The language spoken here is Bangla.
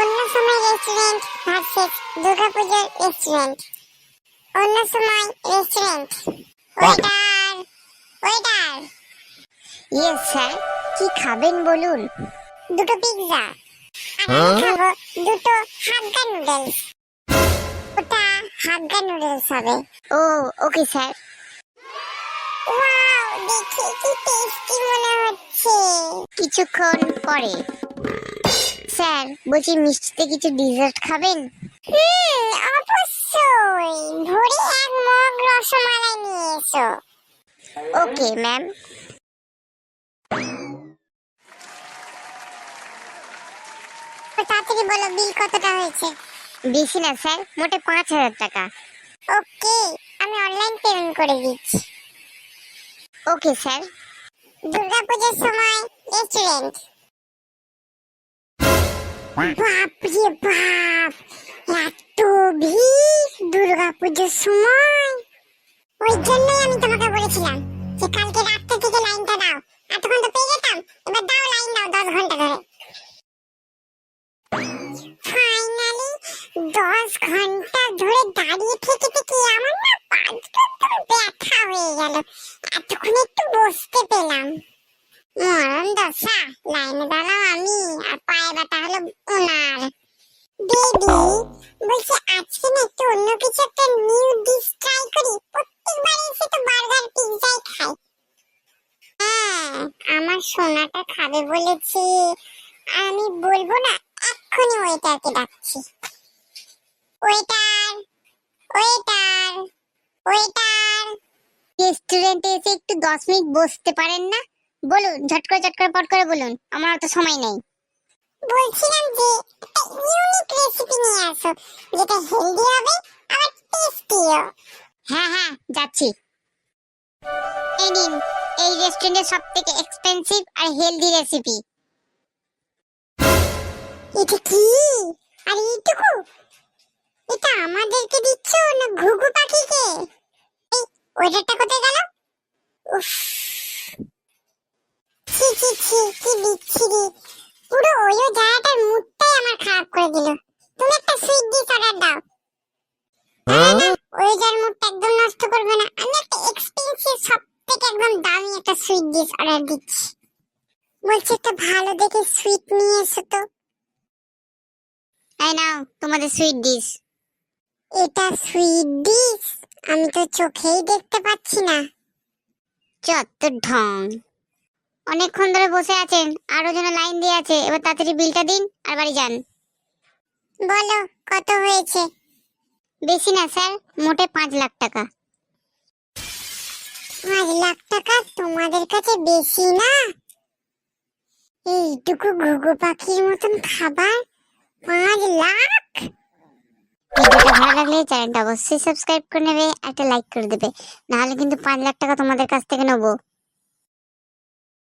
অন্য সময় রেস্টুরেন্ট ভার্সেস দুর্গাপুজোর রেস্টুরেন্ট অন্য সময় restaurant waiter waiter yes sir কি খাবেন বলুন? দুটো পিৎজা আর আমি খাব দুটো হাক্কা নুডলস ওটা হাক্কা নুডলস হবে। ও ওকে স্যার ওয়াও দেখে কি টেস্টি মনে হচ্ছে। কিছুক্ষণ পরে। স্যার, বলছি মিষ্টিতে কিছু ডিজার্ট খাবেন? হুম, অবশ্যই। ভরে এক মগ রসমালাই নিয়ে এসো। Okay, ma'am. তাড়াতাড়ি বলো, বিল কতটা হয়েছে? বেশি না, স্যার, মোটে পাঁচ হাজার টাকা। ওকে, আমি অনলাইন পেমেন্ট করে দিচ্ছি। Okay, sir. দুর্গাপূজার সময় রেস্টুরেন্ট বাপ রে বাপ, এত ভিড় দুর্গাপূজার সময়। ওই জন্যই আমি তোমাকে বলেছিলাম যে কালকে রাত্রে থেকে লাইনটা দাও। এতক্ষণ তো পেয়ে যেতাম, এবার দাও লাইন দাও দশ ঘণ্টা ধরে। ফাইনালি দশ ঘণ্টা ধরে দাঁড়িয়ে থেকে থেকে আমার না পাঁচটা ব্যথা হয়ে গেল। এতক্ষণ একটু বসতে পেলাম। মরণ দশা, লাইনে দাঁড়াও আমি, আর পায়ে ব্যথা হলো ওনার। বেবি বলছি আজকে না একটু অন্য কিছু একটা নিউ ডিশ ট্রাই করি। প্রত্যেকবার এসে তো বার্গার পিৎজাই খাই। হ্যাঁ আমার সোনাটা খাবে বলেছে। আমি বলব না, এক্ষুনি ওয়েটারকে ডাকছি। ওয়েটার ওয়েটার ওয়েটার রেস্টুরেন্টে এসে একটু দশ মিনিট বসতে পারেন না? বলুন ঝট করে ঝট করে পট করে বলুন। আমার অত সময় নেই। বলছিলাম যে একটা ইউনিক রেসিপি নিয়ে আসো যেটা হেলদি হবে আবার টেস্টিও হ্যাঁ হ্যাঁ যাচ্ছি। এই নিন এই রেস্টুরেন্টের সব থেকে এক্সপেন্সিভ আর হেলদি রেসিপি এটা কি? আর এইটুকু? এটা আমাদেরকে দিচ্ছ না ঘুঘু পাখিকে? এই ওয়েটারটা কোথায় গেল? উফ। ছি ছি কি বিচ্ছিরি। পুরো ওই জায়গাটার মুডটাই আমার খারাপ করে দিল। তুমি একটা সুইট ডিশ অর্ডার দাও। না, না, মুডটা একদম নষ্ট করবে না। আমি একটা এক্সপেন্সিভ সব থেকে একদম দামি একটা সুইট ডিশ অর্ডার দিচ্ছি। বলছি একটা ভালো দেখে সুইট নিয়ে এসো তো। এই নাও তোমাদের সুইট ডিশ এটা সুইট ডিশ আমি তো চোখেই দেখতে পাচ্ছি না। চত্ব ঢং। অনেকক্ষণ ধরে বসে আছেন আরও জন লাইন দিয়ে আছে এবার তাড়াতাড়ি বিলটা দিন আর বাড়ি যান। বলো কত হয়েছে? বেশি না স্যার মোটে পাঁচ লাখ টাকা। পাঁচ লাখ টাকা তোমাদের কাছে বেশি না? এইটুকু ঘুঘু পাখির মতন খাবার? পাঁচ লাখ? ভিডিওটা ভালো লাগলে চ্যানেলটা অবশ্যই সাবস্ক্রাইব করে নেবে একটা লাইক করে দেবে। নাহলে কিন্তু পাঁচ লাখ টাকা তোমাদের কাছ থেকে নেব।